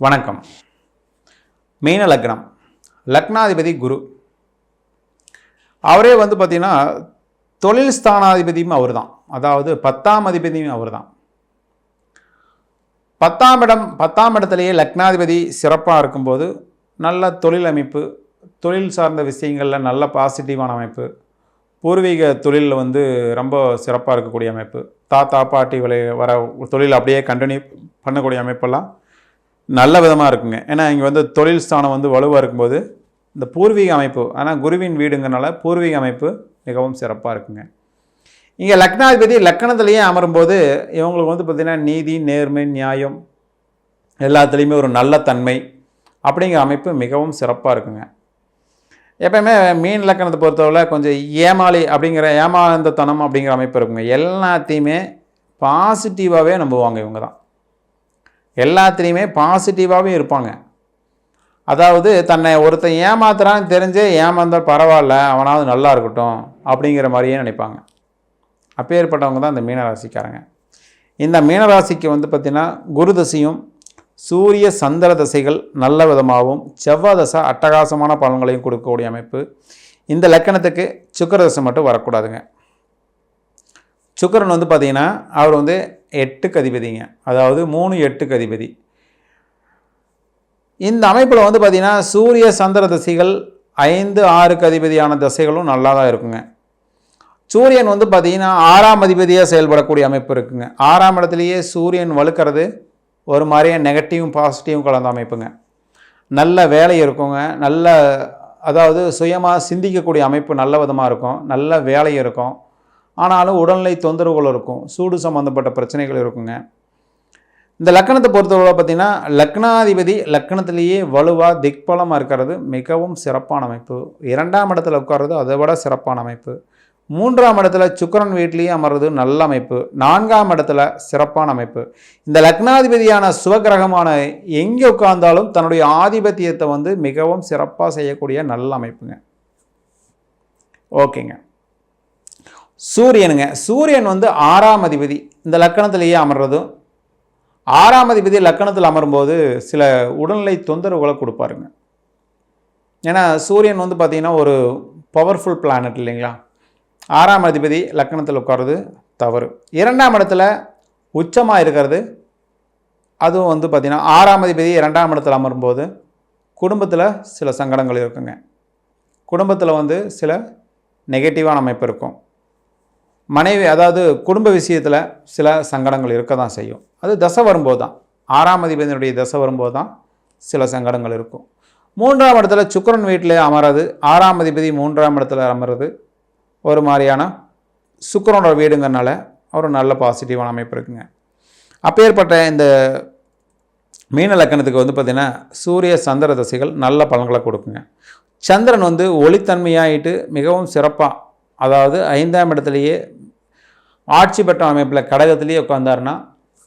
வணக்கம். மீன லக்னம். லக்னாதிபதி குரு. அவரே வந்து பார்த்திங்கன்னா தொழில் ஸ்தானாதிபதியும் அவர் தான் அதாவது பத்தாம் அதிபதியும் அவர் தான் பத்தாம் இடம் பத்தாம் இடத்துலையே லக்னாதிபதி சிறப்பாக இருக்கும்போது நல்ல தொழில் அமைப்பு தொழில் சார்ந்த விஷயங்களில் நல்ல பாசிட்டிவான அமைப்பு பூர்வீக தொழிலில் வந்து ரொம்ப சிறப்பாக இருக்கக்கூடிய அமைப்பு தாத்தா பாட்டி விளை வர தொழில் அப்படியே கண்டினியூ பண்ணக்கூடிய அமைப்பெல்லாம் நல்ல விதமாக இருக்குங்க. ஏன்னா இங்கே வந்து தொழில் ஸ்தானம் வந்து வலுவாக இருக்கும்போது இந்த பூர்வீக அமைப்பு ஆனால் குருவின் வீடுங்கிறனால பூர்வீக அமைப்பு மிகவும் சிறப்பாக இருக்குங்க. இங்கே லக்னாதிபதி லக்கணத்திலேயே அமரும்போது இவங்களுக்கு வந்து பார்த்திங்கன்னா நீதி நேர்மை நியாயம் எல்லாத்துலேயுமே ஒரு நல்ல தன்மை அப்படிங்கிற அமைப்பு மிகவும் சிறப்பாக இருக்குங்க. எப்பயுமே மீன் லக்கணத்தை பொறுத்தவரை கொஞ்சம் ஏமாளி அப்படிங்கிற ஏமாந்தத்தனம் அப்படிங்கிற அமைப்பு இருக்குங்க. எல்லாத்தையுமே பாசிட்டிவாகவே நம்புவாங்க இவங்க தான் எல்லாத்துலேயுமே பாசிட்டிவாகவே இருப்பாங்க. அதாவது தன்னை ஒருத்தன் ஏமாத்துறான்னு தெரிஞ்சே ஏமாந்தால் பரவாயில்ல அவனாவது நல்லா இருக்கட்டும் அப்படிங்கிற மாதிரியே நினைப்பாங்க. அப்பேற்பட்டவங்க தான் இந்த மீனராசிக்காரங்க. இந்த மீனராசிக்கு வந்து பார்த்திங்கன்னா குரு தசையும் சூரிய சந்திர தசைகள் நல்ல விதமாகவும் செவ்வாய் தசை அட்டகாசமான பலன்களையும் கொடுக்கக்கூடிய அமைப்பு. இந்த லக்கணத்துக்கு சுக்கர தசை மட்டும் வரக்கூடாதுங்க. சுக்கரன் வந்து பார்த்திங்கன்னா அவர் வந்து எட்டுக்கு அதிபதிங்க. அதாவது மூணு எட்டுக்கு அதிபதி. இந்த அமைப்பில் வந்து பார்த்திங்கன்னா சூரிய சந்திர தசைகள் ஐந்து ஆறுக்கு அதிபதியான தசைகளும் நல்லா தான் இருக்குங்க. சூரியன் வந்து பார்த்திங்கன்னா ஆறாம் அதிபதியாக செயல்படக்கூடிய அமைப்பு இருக்குங்க. ஆறாம் இடத்துலையே சூரியன் வலுக்கிறது ஒரு மாதிரியே நெகட்டிவும் பாசிட்டிவும் கலந்த அமைப்புங்க. நல்ல வேலை இருக்குங்க. நல்ல அதாவது சுயமாக சிந்திக்கக்கூடிய அமைப்பு நல்ல விதமாக இருக்கும். நல்ல வேலை இருக்கும். ஆனாலும் உடல்நிலை தொந்தரவுகள் இருக்கும் சூடு சம்மந்தப்பட்ட பிரச்சனைகள் இருக்குங்க. இந்த லக்கணத்தை பொறுத்தவரை பார்த்திங்கன்னா லக்னாதிபதி லக்கணத்திலேயே வலுவாக திக்பலமாக இருக்கிறது மிகவும் சிறப்பான அமைப்பு. இரண்டாம் இடத்துல உட்கார்றது அதை விட சிறப்பான அமைப்பு. மூன்றாம் இடத்துல சுக்கரன் வீட்லேயே அமர்றது நல்ல அமைப்பு. நான்காம் இடத்துல சிறப்பான அமைப்பு. இந்த லக்னாதிபதியான சுவகிரகமான எங்கே உட்கார்ந்தாலும் தன்னுடைய ஆதிபத்தியத்தை வந்து மிகவும் சிறப்பாக செய்யக்கூடிய நல்ல அமைப்புங்க. ஓகேங்க. சூரியனுங்க. சூரியன் வந்து ஆறாம் அதிபதி. இந்த லக்கணத்திலேயே அமர்றதும் ஆறாம் அதிபதி லக்கணத்தில் அமரும்போது சில உடல்நிலை தொந்தரவுகளை கொடுப்பாருங்க. ஏன்னா சூரியன் வந்து பார்த்திங்கன்னா ஒரு பவர்ஃபுல் பிளானட் இல்லைங்களா? ஆறாம் அதிபதி லக்கணத்தில் உட்கார்றது தவறு. இரண்டாம் இடத்துல உச்சமாக இருக்கிறது அதுவும் வந்து பார்த்திங்கன்னா ஆறாம் அதிபதி இரண்டாம் இடத்துல அமரும்போது குடும்பத்தில் சில சங்கடங்கள் இருக்குங்க. குடும்பத்தில் வந்து சில நெகட்டிவான அமைப்பு இருக்கும். மனைவி அதாவது குடும்ப விஷயத்தில் சில சங்கடங்கள் இருக்க தான் செய்யும். அது தசை வரும்போது தான் ஆறாம் அதிபதியினுடைய தசை வரும்போது தான் சில சங்கடங்கள் இருக்கும். மூன்றாம் இடத்துல சுக்கரன் வீட்டில் அமர்றது ஆறாம் அதிபதி மூன்றாம் இடத்துல அமர்றது ஒரு மாதிரியான சுக்கரனோட வீடுங்கிறனால ஒரு நல்ல பாசிட்டிவான அமைப்பு இருக்குங்க. அப்பேற்பட்ட இந்த மீன லக்கணத்துக்கு வந்து பார்த்திங்கன்னா சூரிய சந்திர தசைகள் நல்ல பலன்களை கொடுக்குங்க. சந்திரன் வந்து ஒளித்தன்மையாயிட்டு மிகவும் சிறப்பாக அதாவது ஐந்தாம் இடத்துலையே ஆட்சி பெற்ற அமைப்பில் கடகத்திலேயே உட்காந்தாருன்னா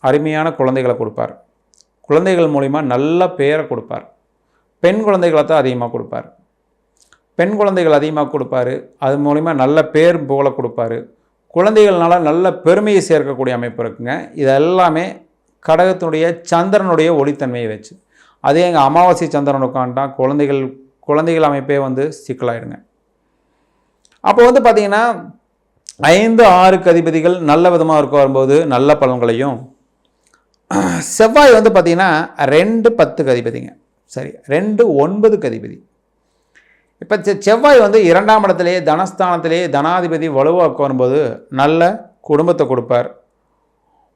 அருமையான குழந்தைகளை கொடுப்பார். குழந்தைகள் மூலிமா நல்ல பேரை கொடுப்பார். பெண் குழந்தைகளை தான் அதிகமாக கொடுப்பார். பெண் குழந்தைகள் அதிகமாக கொடுப்பாரு. அது மூலிமா நல்ல பேர் புகழை கொடுப்பாரு. குழந்தைகள்னால நல்ல பெருமையை சேர்க்கக்கூடிய அமைப்பு இருக்குங்க. இது எல்லாமே கடகத்தினுடைய சந்திரனுடைய ஒளித்தன்மையை வச்சு. அதே எங்கள் அமாவாசை சந்திரன் உட்காந்துட்டா குழந்தைகள் குழந்தைகள் அமைப்பே வந்து சிக்கலாயிடுங்க. அப்போ வந்து பார்த்திங்கன்னா ஐந்து ஆறுக்கு அதிபதிகள் நல்ல விதமாக இருக்க வரும்போது நல்ல பலன்களையும் செவ்வாய் வந்து பார்த்திங்கன்னா ரெண்டு பத்துக்கு அதிபதிங்க. சரி ரெண்டு ஒன்பதுக்கு அதிபதி. இப்போ செ- செவ்வாய் வந்து இரண்டாம் இடத்துலேயே தனஸ்தானத்திலேயே தனாதிபதி வலுவாக்க வரும்போது நல்ல குடும்பத்தை கொடுப்பார்.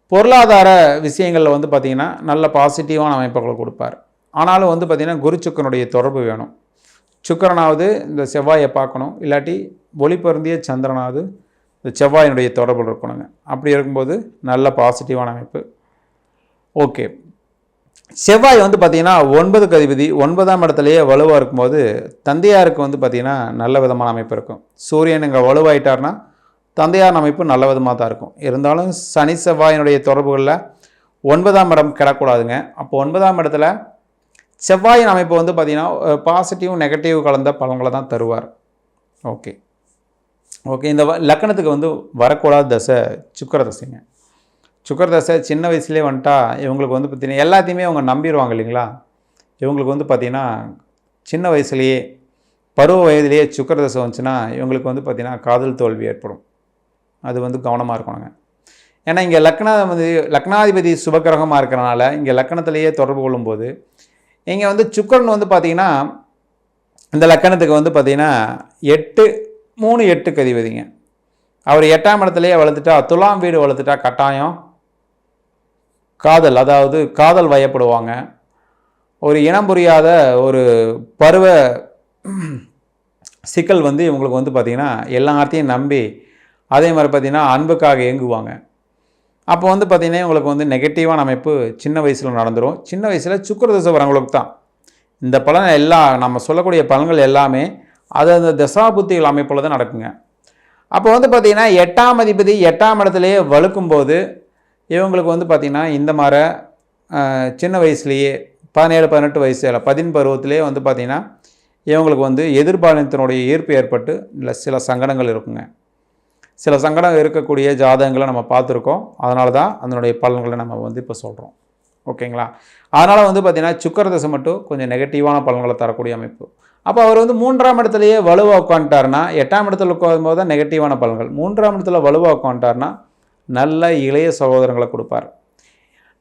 பொருளாதார விஷயங்களில் வந்து பார்த்திங்கன்னா நல்ல பாசிட்டிவான அமைப்புகளை கொடுப்பார். ஆனாலும் வந்து பார்த்திங்கன்னா குரு சுக்கரனுடைய தொடர்பு வேணும். சுக்கரனாவது இந்த செவ்வாயை பார்க்கணும். இல்லாட்டி ஒளி பொருந்திய சந்திரனாவது இந்த செவ்வாயினுடைய தொடர்பு இருக்கணுங்க. அப்படி இருக்கும்போது நல்ல பாசிட்டிவான அமைப்பு. ஓகே செவ்வாய் வந்து பார்த்திங்கன்னா ஒன்பது கதிபதி ஒன்பதாம் இடத்துலையே வலுவாக இருக்கும்போது தந்தையாருக்கு வந்து பார்த்திங்கன்னா நல்ல விதமான அமைப்பு இருக்கும். சூரியன் இங்கே வலுவாயிட்டார்னா தந்தையார் அமைப்பு நல்ல விதமாக தான் இருக்கும். இருந்தாலும் சனி செவ்வாயினுடைய தொடர்புகளில் ஒன்பதாம் இடம் கிடக்கூடாதுங்க. அப்போ ஒன்பதாம் இடத்துல செவ்வாயின் அமைப்பு வந்து பார்த்திங்கன்னா பாசிட்டிவ் நெகட்டிவ் கலந்த பலன்களை தான் தருவார். ஓகே ஓகே இந்த வ- லக்கணத்துக்கு வந்து வரக்கூடாத தசை சுக்கர தசைங்க சுக்கர தசை சின்ன வயசுலேயே வந்துட்டா இவங்களுக்கு வந்து பார்த்திங்கன்னா எல்லாத்தையுமே அவங்க நம்பிடுவாங்க இல்லைங்களா? இவங்களுக்கு வந்து பார்த்திங்கன்னா சின்ன வயசுலேயே பருவ வயதிலேயே சுக்கர தசை வந்துச்சுன்னா இவங்களுக்கு வந்து பார்த்திங்கன்னா காதல் தோல்வி ஏற்படும். அது வந்து கவனமாக இருக்கணுங்க. ஏன்னா இங்கே லக்னாதிபதி லக்னாதிபதி சுபக்கிரகமாக இருக்கிறனால இங்கே லக்கணத்திலேயே தொடர்பு கொள்ளும்போது இங்கே வந்து சுக்கரன் வந்து பார்த்திங்கன்னா இந்த லக்கணத்துக்கு வந்து பார்த்திங்கன்னா எட்டு மூணு எட்டு கதிபதிங்க அவர் எட்டாம் இடத்துலையே வளர்த்துட்டா துலாம் வீடு வளர்த்துட்டா கட்டாயம் காதல் அதாவது காதல் வயப்படுவாங்க. ஒரு இனம் புரியாத ஒரு பருவ சிக்கல் வந்து இவங்களுக்கு வந்து பார்த்திங்கன்னா எல்லாத்தையும் நம்பி அதே மாதிரி பார்த்திங்கன்னா அன்புக்காக ஏங்குவாங்க. அப்போ வந்து பார்த்திங்கன்னா இவங்களுக்கு வந்து நெகட்டிவான அமைப்பு சின்ன வயசில் நடந்துடும் சின்ன வயசில் சுக்கர தசை வரவங்களுக்கு தான். இந்த பலன் எல்லாம் நம்ம சொல்லக்கூடிய பலன்கள் எல்லாமே அது அந்த தசாபுத்திகள் அமைப்பில் தான் நடக்குங்க. அப்போ வந்து பார்த்திங்கன்னா எட்டாம் அதிபதி எட்டாம் இடத்துலையே வலுக்கும்போது இவங்களுக்கு வந்து பார்த்திங்கன்னா இந்த மாதிரி சின்ன வயசுலேயே பதினேழு பதினெட்டு வயசு இல்லை பதின் பருவத்திலே வந்து பார்த்திங்கன்னா இவங்களுக்கு வந்து எதிர்பாலினத்தினுடைய ஈர்ப்பு ஏற்பட்டு இல்லை சில சங்கடங்கள் இருக்குங்க. சில சங்கடம் இருக்கக்கூடிய ஜாதகங்களை நம்ம பார்த்துருக்கோம். அதனால தான் அதனுடைய பலன்களை நம்ம வந்து இப்போ சொல்கிறோம் ஓகேங்களா? அதனால் வந்து பார்த்திங்கன்னா சுக்கர தசை மட்டும் கொஞ்சம் நெகட்டிவான பலன்களை தரக்கூடிய அமைப்பு. அப்போ அவர் வந்து மூன்றாம் இடத்துலையே வலுவாக உட்காந்துட்டார்னா எட்டாம் இடத்துல உட்காரும்போது தான் நெகட்டிவான பலன்கள். மூன்றாம் இடத்துல வலுவாக உட்காந்துட்டார்னா நல்ல இளைய சகோதரங்களை கொடுப்பார்.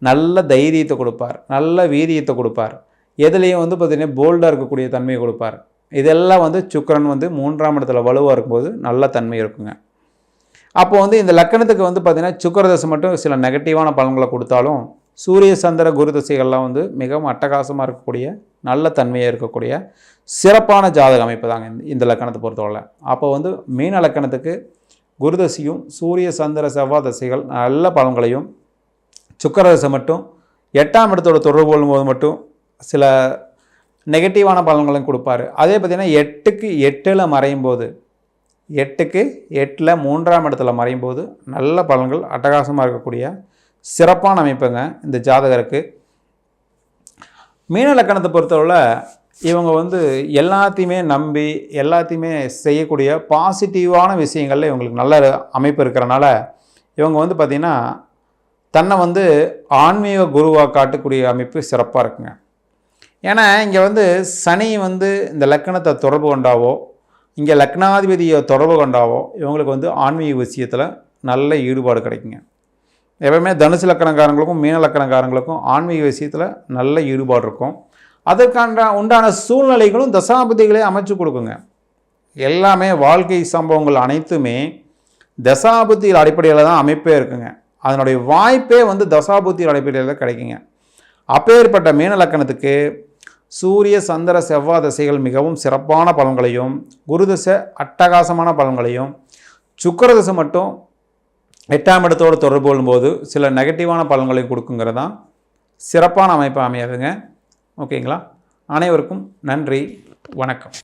நல்ல தைரியத்தை கொடுப்பார். நல்ல வீரியத்தை கொடுப்பார். எதுலேயும் வந்து பார்த்திங்கன்னா போல்டாக இருக்கக்கூடிய தன்மையை கொடுப்பார். இதெல்லாம் வந்து சுக்கரன் வந்து மூன்றாம் இடத்துல வலுவாக இருக்கும்போது நல்ல தன்மை இருக்குங்க. அப்போ வந்து இந்த லக்கணத்துக்கு வந்து பார்த்திங்கன்னா சுக்கர தசை மட்டும் சில நெகட்டிவான பலன்களை கொடுத்தாலும் சூரிய சந்திர குரு திசைகள்லாம் வந்து மிகவும் அட்டகாசமாக இருக்கக்கூடிய நல்ல தன்மையாக இருக்கக்கூடிய சிறப்பான ஜாதக அமைப்பு தாங்க இந்த- இந்த லக்கணத்தை பொறுத்தவரை. அப்போ வந்து மீன லக்கணத்துக்கு குருதசையும் சூரிய சந்திர செவ்வாய் தசைகள் நல்ல பலன்களையும் சுக்கரதசை மட்டும் எட்டாம் இடத்தோட தொடர்பு கொள்ளும்போது மட்டும் சில நெகட்டிவான பலன்களையும் கொடுப்பாரு. அதே பார்த்திங்கன்னா எட்டுக்கு எட்டில் மறையும் போது எட்டுக்கு எட்டில் மூன்றாம் இடத்துல மறையும் போது நல்ல பலன்கள் அட்டகாசமாக இருக்கக்கூடிய சிறப்பான அமைப்புங்க இந்த ஜாதகருக்கு. மீன லக்கணத்தை பொறுத்தவரை இவங்க வந்து எல்லாத்தையுமே நம்பி எல்லாத்தையுமே செய்யக்கூடிய பாசிட்டிவான விஷயங்களில் இவங்களுக்கு நல்ல அமைப்பு இருக்கிறனால இவங்க வந்து பார்த்திங்கன்னா தன்னை வந்து ஆன்மீக குருவாக காட்டக்கூடிய அமைப்பு சிறப்பாக இருக்குங்க. ஏன்னா இங்கே வந்து சனி வந்து இந்த லக்கணத்தை தொடர்பு கொண்டாவோ இங்கே லக்னாதிபதியை தொடர்பு கொண்டாவோ இவங்களுக்கு வந்து ஆன்மீக விஷயத்தில் நல்ல ஈடுபாடு கிடைக்குங்க. எப்பவுமே தனுசு லக்கணக்காரங்களுக்கும் மீன லக்கணக்காரங்களுக்கும் ஆன்மீக விஷயத்தில் நல்ல ஈடுபாடு இருக்கும் அதற்கான உண்டான சூழ்நிலைகளும் தசாபதிகளே அமைச்சு கொடுக்குங்க. எல்லாமே வாழ்க்கை சம்பவங்கள் அனைத்துமே தசாபுத்தியில் அடிப்படையில் தான் அமைப்பே இருக்குங்க. அதனுடைய வாய்ப்பே வந்து தசாபுத்தியில் அடிப்படையில் தான் கிடைக்குங்க. அப்பேற்பட்ட மீன லக்கணத்துக்கு சூரிய சந்திர செவ்வாய் தசைகள் மிகவும் சிறப்பான பலன்களையும் குருதசை அட்டகாசமான பலன்களையும் சுக்கரதசை மட்டும் எட்டாம் இடத்தோடு தொடர்பு கொள்ளும்போது சில நெகட்டிவான பலன்களை கொடுக்குங்கிறது தான் சிறப்பான அமைப்பு அமையாதுங்க. ஓகேங்களா? அனைவருக்கும் நன்றி. வணக்கம்.